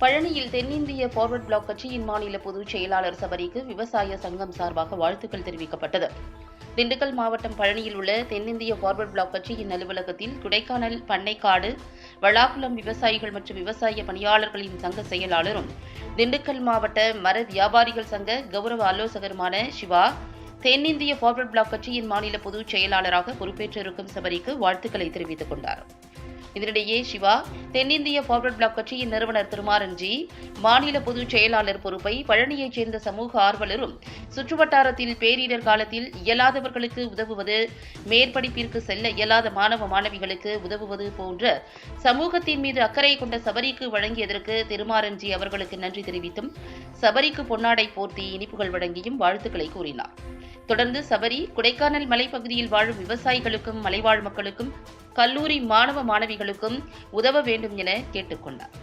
பழனியில் தென்னிந்திய forward black கட்சியின் மாநில பொதுச் செயலாளர் சபரிக்கு விவசாய சங்கம் சார்பாக வாழ்த்துக்கள் தெரிவிக்கப்பட்டது. திண்டுக்கல் மாவட்டம் பழனியில் உள்ள தென்னிந்திய ஃபார்வர்ட் பிளாக் கட்சியின் அலுவலகத்தில் கொடைக்கானல் பண்ணைக்காடு வளாகுளம் விவசாயிகள் மற்றும் விவசாய பணியாளர்களின் சங்க செயலாளரும் திண்டுக்கல் மாவட்ட மர வியாபாரிகள் சங்க கௌரவ ஆலோசகருமான சிவா தென்னிந்திய ஃபார்வர்ட் பிளாக் கட்சியின் மாநில பொதுச் செயலாளராக பொறுப்பேற்றிருக்கும் சபரிக்கு வாழ்த்துக்களை தெரிவித்துக் கொண்டாா் இதனிடையே சிவா தென்னிந்திய ஃபார்வர்ட் பிளாக் கட்சியின் நிறுவனர் திருமாரஞ்சி மாநில பொதுச் செயலாளர் பொறுப்பை பழனியைச் சேர்ந்த சமூக ஆர்வலரும் சுற்றுவட்டாரத்தில் பேரிடர் காலத்தில் இயலாதவர்களுக்கு உதவுவது மேற்படிப்பிற்கு செல்ல இயலாத மாணவ மாணவிகளுக்கு உதவுவது போன்ற சமூகத்தின் மீது அக்கறை கொண்ட சபரிக்கு வழங்கியதற்கு திருமாரஞ்சி அவர்களுக்கு நன்றி தெரிவித்தும் சபரிக்கு பொன்னாடை போர்த்தி இனிப்புகள் வழங்கியும் வாழ்த்துக்களை கூறினார். தொடர்ந்து சபரி கொடைக்கானல் மலைப்பகுதியில் வாழும் விவசாயிகளுக்கும் மலைவாழ் மக்களுக்கும் கல்லூரி மாணவ மாணவிகளுக்கும் உதவ வேண்டும் என கேட்டுக்கொண்டார்.